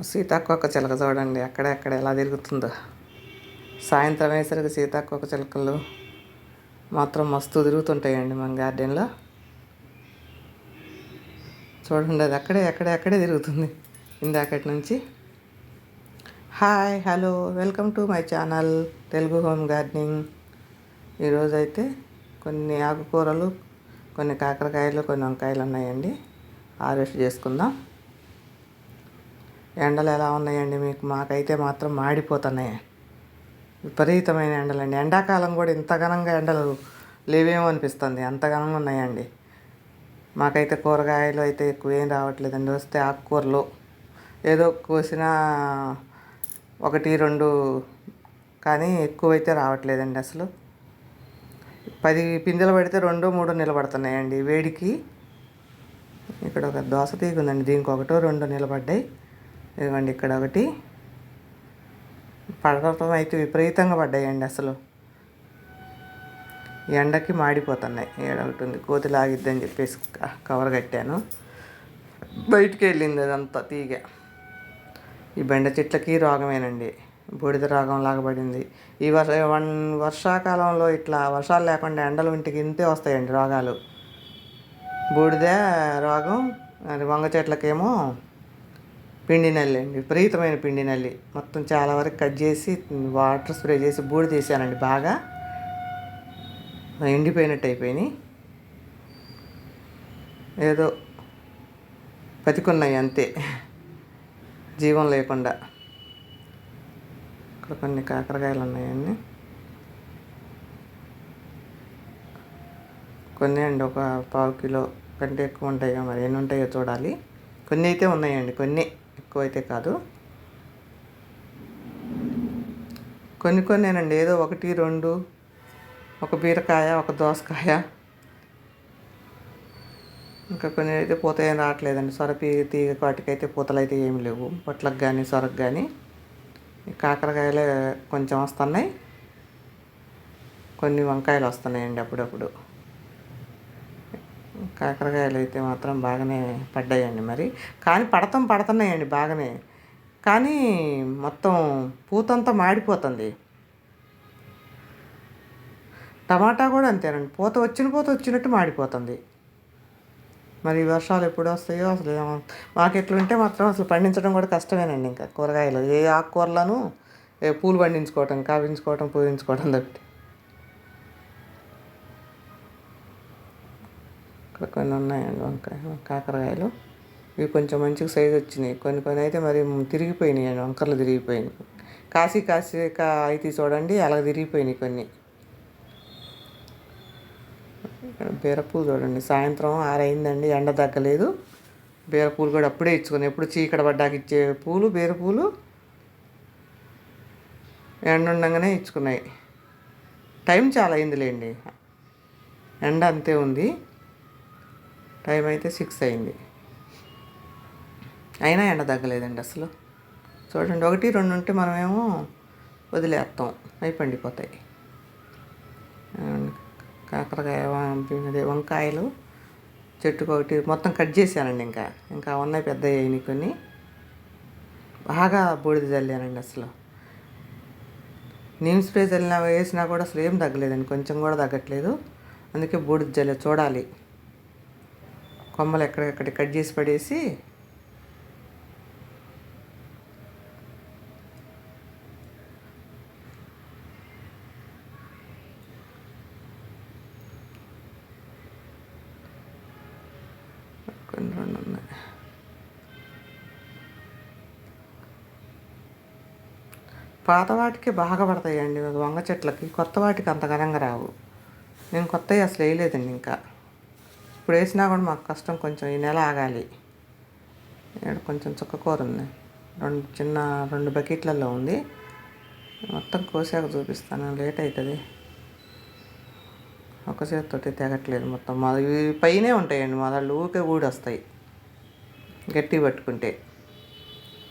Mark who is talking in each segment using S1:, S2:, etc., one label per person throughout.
S1: సీతాకోక చిలక చూడండి అక్కడెక్కడ ఎలా తిరుగుతుందో. సాయంత్రం అయ్యేసరికి సీతాకోక చిలకలు మాత్రం మస్తు తిరుగుతుంటాయండి మన గార్డెన్లో. చూడండి అది అక్కడే అక్కడే అక్కడే తిరుగుతుంది. ఇందాకటి నుంచి. Hi hello welcome to my channel Telugu home gardening. ఈరోజు అయితే కొన్ని ఆకుకూరలు కొన్ని కాకరకాయలు కొన్ని వంకాయలు ఉన్నాయండి. హార్వెస్ట్ చేసుకుందాం. ఎండలు ఎలా ఉన్నాయండి మీకు? మాకైతే మాత్రం మాడిపోతున్నాయి. విపరీతమైన ఎండలండి. ఎండాకాలం కూడా ఇంత ఘనంగా ఎండలు లేవేమో అనిపిస్తుంది. అంత ఘనంగా ఉన్నాయండి. మాకైతే కూరగాయలు అయితే ఎక్కువ ఏం రావట్లేదండి. వస్తే ఆకుకూరలు. ఏదో కోసిన ఒకటి రెండు కానీ ఎక్కువైతే రావట్లేదండి అసలు. పది పిందెలు పడితే రెండు మూడు నిలబడుతున్నాయండి. వేడికి ఇక్కడ ఒక దోస తీగ ఉందండి. దీనికి ఒకటో రెండు నిలబడ్డాయి. ఇదిగోండి ఇక్కడ ఒకటి. పడటం అయితే విపరీతంగా పడ్డాయండి అసలు. ఎండకి మాడిపోతున్నాయి. ఏడొకటి ఉంది కోతి లాగిద్దని చెప్పేసి కవర్ కట్టాను. బయటికి వెళ్ళింది అదంతా తీగ. ఈ బెండ చెట్లకి రోగమేనండి. బూడిద రోగం లాగబడింది ఈ వర్ష వన్ వర్షాకాలంలో ఇట్లా వర్షాలు లేకుండా ఎండలు ఇంటికి ఇంతే వస్తాయండి రోగాలు. బూడిద రోగం అది వంగ చెట్లకేమో పిండి నల్లి అండి విపరీతమైన పిండి నల్లి. మొత్తం చాలా వరకు కట్ చేసి వాటర్ స్ప్రే చేసి బూడి తీసానండి బాగా. ఎండిపోయినట్టు అయిపోయినాయి. ఏదో బతికున్నాయి అంతే. జీవం లేకుండా. ఇక్కడ కొన్ని కాకరకాయలు ఉన్నాయండి. కొన్ని అండి ఒక పావు కిలో కంటే ఎక్కువ ఉంటాయో మరి ఎన్ని ఉంటాయో చూడాలి. కొన్ని అయితే ఉన్నాయండి కొన్ని. ఎక్కువ అయితే కాదు. కొన్ని కొన్నేనండి. ఏదో ఒకటి రెండు ఒక బీరకాయ ఒక దోసకాయ. ఇంకా కొన్ని అయితే పూత ఏం రావట్లేదండి. సొరపి తీగ వాటికైతే పూతలు అయితే ఏమి లేవు. పొట్లకు కానీ సొరకు కానీ కాకరకాయలే కొంచెం వస్తున్నాయి. కొన్ని వంకాయలు వస్తున్నాయండి అప్పుడప్పుడు. కాకరకాయలు అయితే మాత్రం బాగానే పడ్డాయండి మరి. కానీ పడతాం పడుతున్నాయండి బాగానే. కానీ మొత్తం పూతంతా మాడిపోతుంది. టమాటా కూడా అంతేనండి. పూత వచ్చిన పూత వచ్చినట్టు మాడిపోతుంది. మరి వర్షాలు ఎప్పుడు వస్తాయో అసలు మాకు ఎట్లుంటే మాత్రం అసలు పండించడం కూడా కష్టమేనండి ఇంకా కూరగాయలు. ఏ ఆకుకూరలను పూలు పండించుకోవటం కావించుకోవటం పూజించుకోవటం తప్పితే. కొన్ని ఉన్నాయండి వంకాయ కాకరకాయలు. ఇవి కొంచెం మంచిగా సైజు వచ్చినాయి. కొన్ని కొన్ని అయితే మరి తిరిగిపోయినాయి అండి వంకర్లు తిరిగిపోయినాయి. కాసి కాసి కా అయితే చూడండి అలా తిరిగిపోయినాయి కొన్ని. బీరపూలు చూడండి సాయంత్రం ఆరైందండి ఎండ తగ్గలేదు. బీరపూలు కూడా అప్పుడే ఇచ్చుకుని ఎప్పుడు చీకట పడ్డాక ఇచ్చే పూలు బీరపూలు ఎండ ఉండగానే ఇచ్చుకున్నాయి. టైం చాలా అయిందిలేండి. ఎండ అంతే ఉంది. టైం అయితే సిక్స్ అయింది. అయినా ఎండ తగ్గలేదండి అసలు. చూడండి ఒకటి రెండు ఉంటే మనమేమో వదిలేస్తాం. అవి పండిపోతాయి. కాకరకాయ అదే వంకాయలు చెట్టుకు ఒకటి మొత్తం కట్ చేశానండి ఇంకా. ఇంకా ఉన్నాయి పెద్ద అయినాయి కొన్ని. బాగా బూడిద చల్లానండి అసలు. నీమ్ స్ప్రే చల్లినా వేసినా కూడా అసలు ఏం తగ్గలేదండి. కొంచెం కూడా తగ్గట్లేదు. అందుకే బూడిద జల్లే చూడాలి. కొమ్మలు ఎక్కడెక్కడ కట్ చేసి పడేసి కొన్ని రెండు ఉన్నాయి. పాత వాటికి బాగా పడతాయండి. వంగ చెట్లకి కొత్త వాటికి అంత ఘనంగా రావు. నేను కొత్తవి అసలు వేయలేదండి ఇంకా. ఇప్పుడు వేసినా కూడా మాకు కష్టం కొంచెం ఈ నెల ఆగాలి. ఇక్కడ కొంచెం చుక్కకూర ఉంది. రెండు చిన్న రెండు బకెట్లలో ఉంది. మొత్తం కోసాక చూపిస్తాను. లేట్ అవుతుంది ఒక చేతితోటి తెగట్లేదు మొత్తం. మా ఇవి పైనే ఉంటాయండి. మొదళ్ళు ఊరికే ఊడి వస్తాయి. గట్టి పట్టుకుంటే.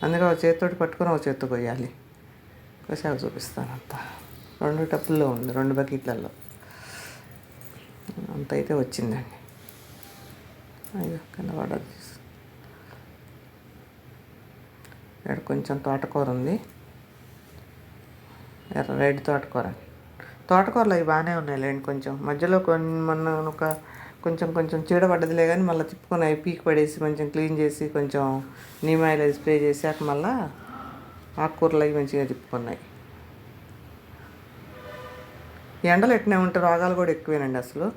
S1: అందుకే ఒక చేతితోటి పట్టుకొని ఒక చేతితో కొయ్యాలి. కోసాక చూపిస్తాను అంతా. రెండు టప్పుల్లో ఉంది. రెండు బకెట్లలో. అంత అయితే వచ్చిందండి. అయ్యో కింద పడదు. ఇక్కడ కొంచెం తోటకూర ఉంది. ఎర్ర రెడ్ తోటకూర. తోటకూరలు అవి బాగానే ఉన్నాయిలేండి కొంచెం. మధ్యలో కొన్ని మొన్న ఒక కొంచెం కొంచెం చీడపడ్డదిలే కానీ మళ్ళీ తిప్పుకొని అవి పీకి పడేసి కొంచెం క్లీన్ చేసి కొంచెం నీమాయిల్ అది స్ప్రే చేసాక మళ్ళీ ఆకుకూరలు అవి మంచిగా తిప్పుకున్నాయి. ఈ ఎండలు ఎట్నే ఉంటే రోగాలు కూడా ఎక్కువేనండి అసలు.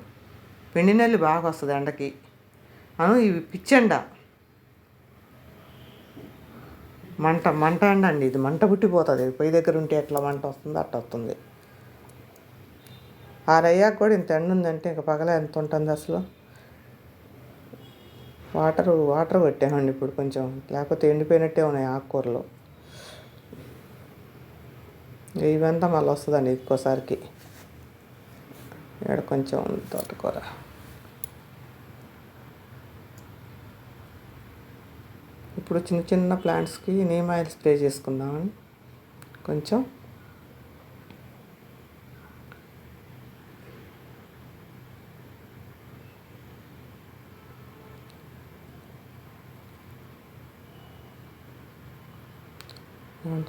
S1: పిండి నెల్లి బాగా వస్తుంది ఎండకి. ఇవి పిచ్చండ. మంట మంట ఎండ అండి ఇది మంట పుట్టిపోతుంది. పొయ్యి దగ్గర ఉంటే ఎట్లా మంట వస్తుందో అట్లా వస్తుంది. ఆరయ్యాక కూడా ఇంత ఎండ ఉందంటే ఇంక పగల ఎంత ఉంటుంది అసలు? వాటర్ వాటర్ పెట్టామండి ఇప్పుడు కొంచెం. లేకపోతే ఎండిపోయినట్టే ఉన్నాయి ఆకుకూరలు. ఇవంతా మళ్ళీ వస్తుందండి ఇంకోసారికి. ఇక్కడ కొంచెం తోటకూర. ఇప్పుడు చిన్న చిన్న ప్లాంట్స్కి నీమ్ ఆయిల్ స్ప్రే చేసుకుందామని. కొంచెం.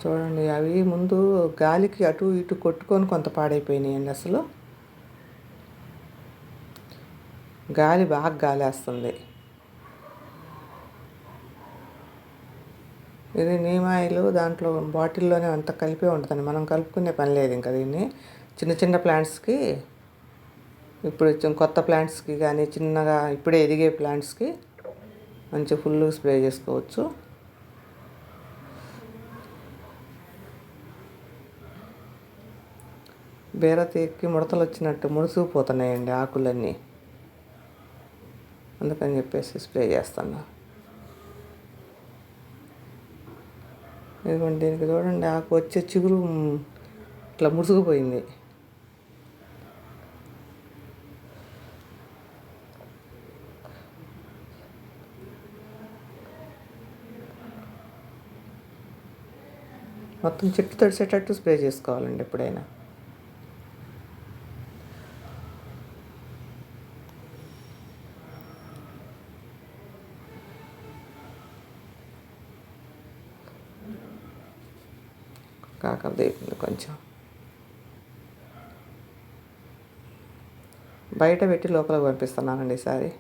S1: చూడండి అవి ముందు గాలికి అటు ఇటు కొట్టుకొని కొంత పాడైపోయినాయండి అసలు. గాలి బాగా గాలి ఇది ఇది నీమాయిలు దాంట్లో బాటిల్లోనే అంతా కలిపే ఉంటుందండి. మనం కలుపుకునే పని లేదు ఇంకా దీన్ని. చిన్న చిన్న ప్లాంట్స్కి ఇప్పుడు కొత్త ప్లాంట్స్కి కానీ చిన్నగా ఇప్పుడే ఎదిగే ప్లాంట్స్కి మంచి ఫుల్ స్ప్రే చేసుకోవచ్చు. బీరతీకి ముడతలు వచ్చినట్టు ముడుసుకుపోతున్నాయండి ఆకులన్నీ. అందుకని చెప్పేసి స్ప్రే చేస్తాను ఇదిగోండి దీనికి చూడండి ఆకు వచ్చే చిగురు ఇట్లా ముడుచుకుపోయింది మొత్తం చెట్టు తడిసేటట్టు స్ప్రే చేసుకోవాలండి ఎప్పుడైనా. కాకరదేవింది కొంచెం. బయట పెట్టి లోపలికి పంపిస్తున్నానండి ఈసారి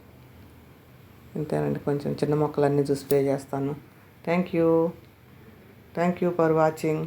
S1: అంతేనండి కొంచెం చిన్న మొక్కలన్నీ చూసి పే చేస్తాను. Thank you. Thank you for watching.